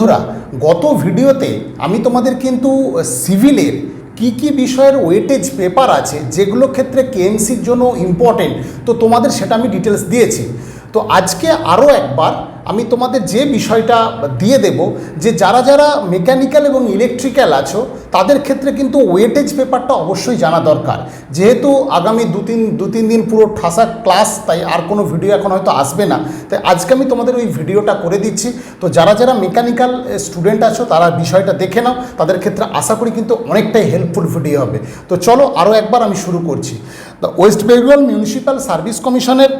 বন্ধুরা, গত ভিডিওতে আমি তোমাদের কিন্তু সিভিলের কি কি বিষয়ের ওয়েটেজ পেপার আছে, যেগুলো ক্ষেত্রে কেএমসির জন্য ইম্পর্টেন্ট তো তোমাদের সেটা আমি ডিটেলস দিয়েছি। তো আজকে আরও একবার আমি তোমাদের যে বিষয়টা দিয়ে দেব যে যারা যারা মেকানিক্যাল এবং ইলেকট্রিক্যাল আছো, তাদের ক্ষেত্রে কিন্তু ওয়েটেজ পেপারটা অবশ্যই জানা দরকার। যেহেতু আগামী দু তিন দু তিন দিন পুরো ঠাসা ক্লাস তাই আর কোনো ভিডিও এখন হয়তো আসবে না। তাই আজকে আমি তোমাদের ওই ভিডিওটা করে দিচ্ছি। তো যারা যারা মেকানিক্যাল স্টুডেন্ট আছো, তারা বিষয়টা দেখে নাও। তাদের ক্ষেত্রে আশা করি কিন্তু অনেকটাই হেল্পফুল ভিডিও হবে। তো চলো আরও একবার আমি শুরু করছি। The west Bengal municipal service কমিশনের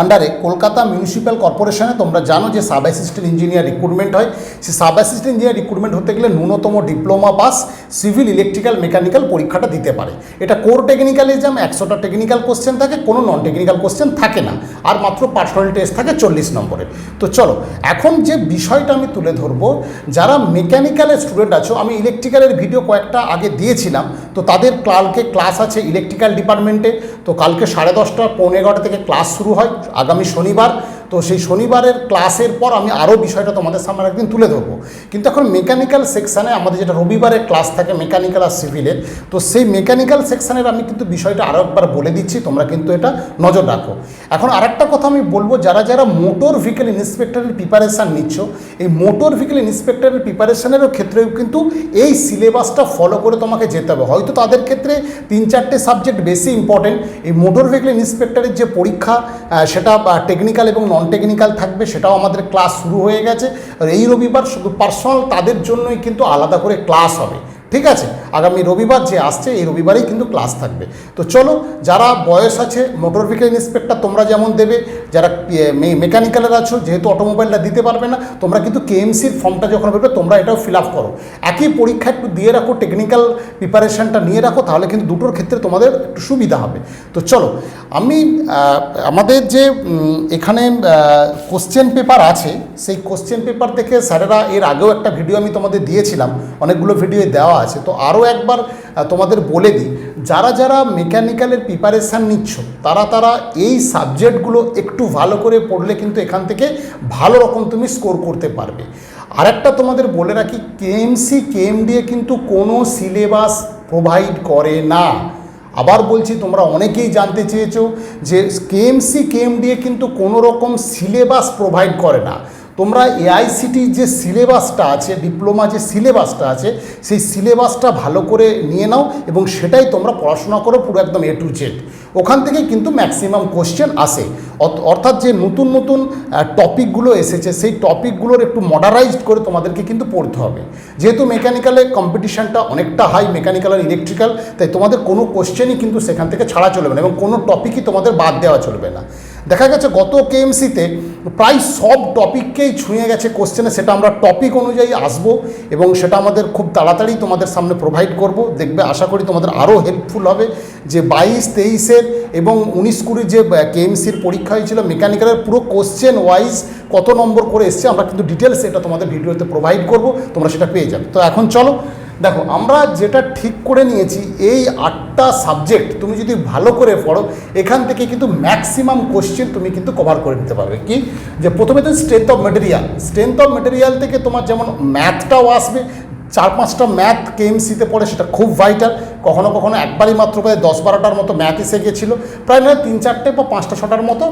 আন্ডারে কলকাতা মিউনিসিপ্যাল কর্পোরেশনে তোমরা জানো যে সাব অ্যাসিস্ট্যান্ট ইঞ্জিনিয়ার রিক্রুটমেন্ট হয়। সেই সাব অ্যাসিস্ট্যান্ট ইঞ্জিনিয়ার রিক্রুটমেন্ট হতে গেলে ন্যূনতম diploma pass civil electrical mechanical পরীক্ষাটা দিতে পারে। এটা কোর টেকনিক্যাল এক্সাম একশোটা টেকনিক্যাল কোশ্চেন থাকে, কোনো নন টেকনিক্যাল কোশ্চেন থাকে না। আর মাত্র পার্সোনাল টেস্ট থাকে চল্লিশ নম্বরের। তো চলো, এখন যে বিষয়টা আমি তুলে ধরবো, যারা মেকানিক্যালের স্টুডেন্ট আছো, আমি ইলেকট্রিক্যালের ভিডিও কয়েকটা আগে দিয়েছিলাম, তো তাদের কালকে ক্লাস আছে ইলেকট্রিক্যাল ডিপার্টমেন্টে তো কালকে সাড়ে দশটা, পৌনে এগারোটা থেকে ক্লাস শুরু হয়। আগামী শনিবার তো সেই শনিবারের ক্লাসের পর আমি আরও বিষয়টা তোমাদের সামনে একদিন তুলে ধরবো। কিন্তু এখন মেকানিক্যাল সেকশানে আমাদের যেটা রবিবারের ক্লাস থাকে মেকানিক্যাল আর সিভিলের তো সেই মেকানিক্যাল সেকশানের আমি কিন্তু বিষয়টা আরও একবার বলে দিচ্ছি, তোমরা কিন্তু এটা নজর রাখো। এখন আরেকটা কথা আমি বলব, যারা যারা মোটর ভেহিকেল ইন্সপেক্টরের প্রিপারেশান নিচ্ছ, এই মোটর ভেহিকেল ইন্সপেক্টরের প্রিপারেশানেরও ক্ষেত্রেও কিন্তু এই সিলেবাসটা ফলো করে তোমাকে যেতে হবে। হয়তো তাদের ক্ষেত্রে তিন চারটে সাবজেক্ট বেশি ইম্পর্টেন্ট এই মোটর ভেহিকেল ইন্সপেক্টরের যে পরীক্ষা সেটা টেকনিক্যাল এবং নন টেকনিক্যাল থাকবে, সেটাও আমাদের ক্লাস শুরু হয়ে গেছে। আর এই রবিবার শুধু পার্সোনাল তাদের জন্যই কিন্তু আলাদা করে ক্লাস হবে। ঠিক আছে? আগামী রবিবার যে আসছে, এই রবিবারেই কিন্তু ক্লাস থাকবে। তো চলো, যারা বয়স আছে মোটর ভেহিকেল ইন্সপেক্টর তোমরা যেমন দেবে, যারা মেকানিক্যালের আছো, যেহেতু অটোমোবাইলটা দিতে পারবে না, তোমরা কিন্তু কেএমসির ফর্মটা যখন বেরোবে তোমরা এটাও ফিল আপ করো। একই পরীক্ষা একটু দিয়ে রাখো টেকনিক্যাল প্রিপারেশনটা নিয়ে রাখো, তাহলে কিন্তু দুটোর ক্ষেত্রে তোমাদের একটু সুবিধা হবে। তো চলো, আমি আমাদের যে এখানে কোশ্চেন পেপার আছে, সেই কোশ্চেন পেপার দেখে স্যারেরা এর আগেও একটা ভিডিও আমি তোমাদের দিয়েছিলাম, অনেকগুলো ভিডিও দেওয়া আছে। তো আরও একবার তোমাদের বলে দিই, যারা যারা মেকানিক্যালের প্রিপারেশান নিচ্ছ, তারা তারা এই সাবজেক্টগুলো একটু ভালো করে পড়লে কিন্তু এখান থেকে ভালো রকম তুমি স্কোর করতে পারবে। আরেকটা তোমাদের বলে রাখি কেএমসি কেএমডিএ কিন্তু কোনো সিলেবাস প্রোভাইড করে না। আবার বলছি, তোমরা অনেকেই জানতে চেয়েছো যে কেএমসি কেএমডিএ কিন্তু কোনো রকম সিলেবাস প্রোভাইড করে না। তোমরা এআইসিটির যে সিলেবাসটা আছে, ডিপ্লোমা যে সিলেবাসটা আছে, সেই সিলেবাসটা ভালো করে নিয়ে নাও এবং সেটাই তোমরা পড়াশোনা করো পুরো একদম এ টু জেড ওখান থেকে কিন্তু ম্যাক্সিমাম কোশ্চেন আসে। অর্থাৎ যে নতুন নতুন টপিকগুলো এসেছে, সেই টপিকগুলোর একটু মডারাইজড করে তোমাদেরকে কিন্তু পড়তে হবে। যেহেতু মেকানিক্যালে কম্পিটিশানটা অনেকটা হাই মেকানিক্যাল আর ইলেকট্রিক্যাল তাই তোমাদের কোনো কোশ্চেনই কিন্তু সেখান থেকে ছাড়া চলবে না এবং কোনো টপিকই তোমাদের বাদ দেওয়া চলবে না। দেখা গেছে গত কেএমসিতে প্রায় সব টপিককেই ছুঁয়ে গেছে কোশ্চেনে সেটা আমরা টপিক অনুযায়ী আসব এবং সেটা আমাদের খুব তাড়াতাড়ি তোমাদের সামনে প্রোভাইড করব। দেখবে, আশা করি তোমাদের আরও হেল্পফুল হবে যে বাইশ, তেইশের এবং উনিশ, কুড়ির যে কেএমসির পরীক্ষা হয়েছিল মেকানিক্যালের পুরো কোশ্চেন ওয়াইজ কত নম্বর করে এসছে, আমরা কিন্তু ডিটেলস এটা তোমাদের ভিডিওতে প্রোভাইড করব। তোমরা সেটা পেয়ে যাবে। তো এখন চলো দেখো, আমরা যেটা ঠিক করে নিয়েছি, এই আটটা সাবজেক্ট তুমি যদি ভালো করে পড়ো, এখান থেকে কিন্তু ম্যাক্সিমাম কোশ্চেন তুমি কিন্তু কভার করে নিতে পারবে। কি? যে প্রথমে তো strength of material strength of material থেকে তোমার যেমন ম্যাথটাও আসবে, চার পাঁচটা ম্যাথ কেএমসিতে পড়ে, সেটা খুব ভাইটাল কখনো কখনো একবারই মাত্র প্রায় দশ বারোটার মতো ম্যাথ এসে গিয়েছিল প্রায় নয়, তিন চারটে বা পাঁচটা, ছটার মতো।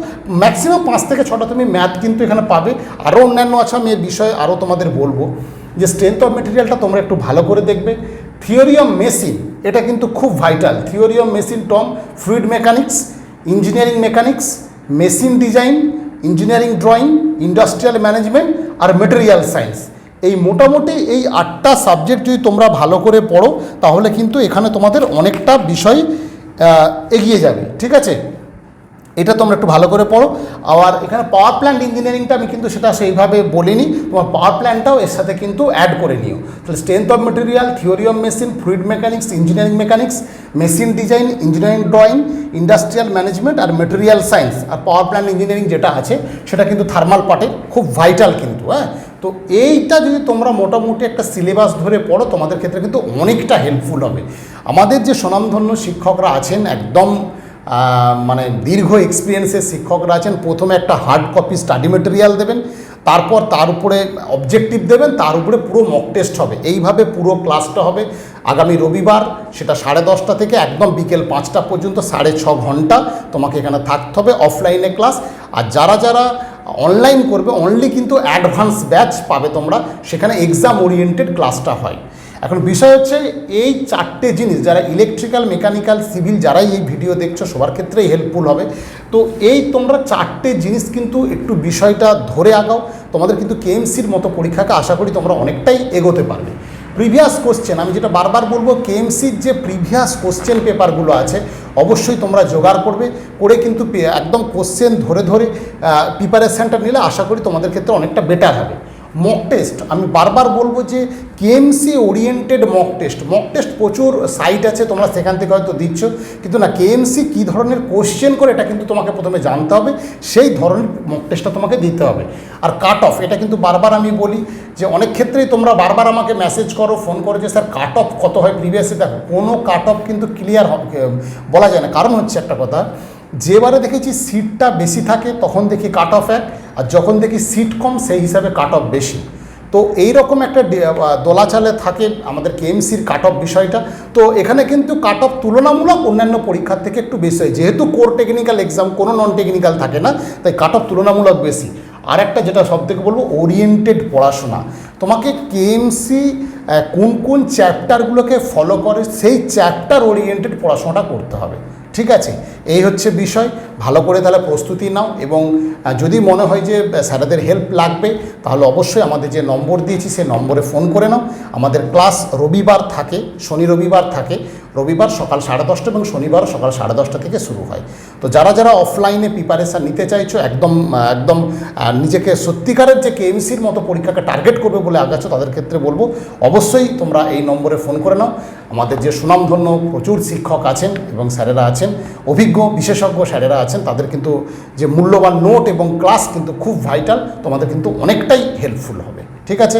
ম্যাক্সিমাম পাঁচ থেকে ছটা তুমি ম্যাথ কিন্তু এখানে পাবে। আরও অন্যান্য আছে, আমি এর বিষয়ে আরও তোমাদের বলব। যে স্ট্রেংথ অফ মেটেরিয়ালটা তোমরা একটু ভালো করে দেখবে। থিওরি অফ মেশিন এটা কিন্তু খুব vital theory of machine TOM fluid mechanics engineering mechanics machine design engineering drawing industrial management R material science এই মোটামুটি এই আটটা সাবজেক্ট যদি তোমরা ভালো করে পড়ো, তাহলে কিন্তু এখানে তোমাদের অনেকটা বিষয় এগিয়ে যাবে। ঠিক আছে? এটা তোমরা একটু ভালো করে পড়ো। আর এখানে পাওয়ার প্ল্যান্ট ইঞ্জিনিয়ারিংটা আমি কিন্তু সেটা সেইভাবে বলিনি, তোমার পাওয়ার প্ল্যান্টটাও এর সাথে কিন্তু অ্যাড করে নিও। তাহলে strength of material theory of machine fluid mechanics engineering mechanics machine design engineering drawing industrial management R material science আর পাওয়ার প্ল্যান্ট ইঞ্জিনিয়ারিং যেটা আছে, সেটা কিন্তু থার্মাল পার্টে খুব ভাইটাল কিন্তু হ্যাঁ? তো এইটা যদি তোমরা মোটামুটি একটা সিলেবাস ধরে পড়ো, তোমাদের ক্ষেত্রে কিন্তু অনেকটা হেল্পফুল হবে। আমাদের যে স্বনামধন্য শিক্ষকরা আছেন, একদম মানে দীর্ঘ এক্সপিরিয়েন্সের শিক্ষকরা আছেন। প্রথমে একটা হার্ড কপি স্টাডি মেটেরিয়াল দেবেন, তারপর তার উপরে অবজেক্টিভ দেবেন, তার উপরে পুরো মক টেস্ট হবে। এইভাবে পুরো ক্লাসটা হবে। আগামী রবিবার সেটা সাড়ে দশটা থেকে একদম বিকেল পাঁচটা পর্যন্ত, সাড়ে ছ ঘণ্টা তোমাকে এখানে থাকতে হবে অফলাইনে ক্লাস আর যারা যারা অনলাইন করবে অনলি কিন্তু অ্যাডভান্স ব্যাচ পাবে তোমরা। সেখানে এক্সাম ওরিয়েন্টেড ক্লাসটা হয়। এখন বিষয় হচ্ছে এই চারটে জিনিস, যারা ইলেকট্রিক্যাল মেকানিক্যাল সিভিল যারাই এই ভিডিও দেখছ, সবার ক্ষেত্রেই হেল্পফুল হবে। তো এই তোমরা চারটে জিনিস কিন্তু একটু বিষয়টা ধরে আগাও। তোমাদের কিন্তু কেএমসির মতো পরীক্ষাকে আশা করি তোমরা অনেকটাই এগোতে পারবে। প্রিভিয়াস কোশ্চেন আমি যেটা বারবার বলব কেএমসির যে প্রিভিয়াস কোশ্চেন পেপারগুলো আছে, অবশ্যই তোমরা জোগাড় করবে, করে কিন্তু একদম কোশ্চেন ধরে ধরে প্রিপারেশানটা নিলে আশা করি তোমাদের ক্ষেত্রে অনেকটা বেটার হবে। মক টেস্ট আমি বারবার বলব যে KMC oriented mock test mock test প্রচুর সাইট আছে, তোমরা সেখান থেকে হয়তো দিচ্ছ। কিন্তু না কেএমসি কী ধরনের কোশ্চেন করে এটা কিন্তু তোমাকে প্রথমে জানতে হবে। সেই ধরনের মক টেস্টটা তোমাকে দিতে হবে। আর কাট অফ এটা কিন্তু বারবার আমি বলি যে অনেক ক্ষেত্রেই তোমরা বারবার আমাকে মেসেজ করো ফোন করো যে, স্যার কাট অফ কত হয়? প্রিভিয়াসে দেখো, কোনো কাট অফ কিন্তু ক্লিয়ার বলা যায় না। কারণ হচ্ছে একটা কথা যেবারে দেখেছি সিটটা বেশি থাকে, তখন দেখি কাট অফ এক, আর যখন দেখি সিট কম, সেই হিসাবে কাট অফ বেশি। তো এই রকম একটা দোলাচালে থাকে আমাদের কেএমসির কাট অফ বিষয়টা। তো এখানে কিন্তু কাট অফ তুলনামূলক অন্যান্য পরীক্ষার থেকে একটু বেশি হয়। যেহেতু কোর টেকনিক্যাল এক্সাম কোনো নন টেকনিক্যাল থাকে না, তাই কাট অফ তুলনামূলক বেশি। আর একটা যেটা সব থেকে বলব ওরিয়েন্টেড পড়াশোনা। তোমাকে কেএমসি কোন কোন চ্যাপ্টারগুলোকে ফলো করে, সেই চ্যাপ্টার ওরিয়েন্টেড পড়াশোনাটা করতে হবে। ঠিক আছে? এই হচ্ছে বিষয়। ভালো করে তাহলে প্রস্তুতি নাও এবং যদি মনে হয় যে স্যারেদের হেল্প লাগবে, তাহলে অবশ্যই আমাদের যে নম্বর দিয়েছি সে নম্বরে ফোন করে নাও। আমাদের ক্লাস রবিবার থাকে, শনি রবিবার থাকে। রবিবার সকাল সাড়ে দশটা এবং শনিবার সকাল সাড়ে দশটা থেকে শুরু হয়। তো যারা যারা অফলাইনে প্রিপারেশান নিতে চাইছো, একদম একদম নিজেকে সত্যিকারের যে কেএমসির মতো পরীক্ষাকে টার্গেট করবে বলে আগাচ্ছ তাদের ক্ষেত্রে বলব, অবশ্যই তোমরা এই নম্বরে ফোন করে নাও। আমাদের যে সুনামধন্য প্রচুর শিক্ষক আছেন এবং স্যারেরা আছেন, অভিজ্ঞ বিশেষজ্ঞ স্যারেরা আছেন, তাদের কিন্তু যে মূল্যবান নোট এবং ক্লাস কিন্তু খুব ভাইটাল, তোমাদের কিন্তু অনেকটাই হেল্পফুল হবে। ঠিক আছে?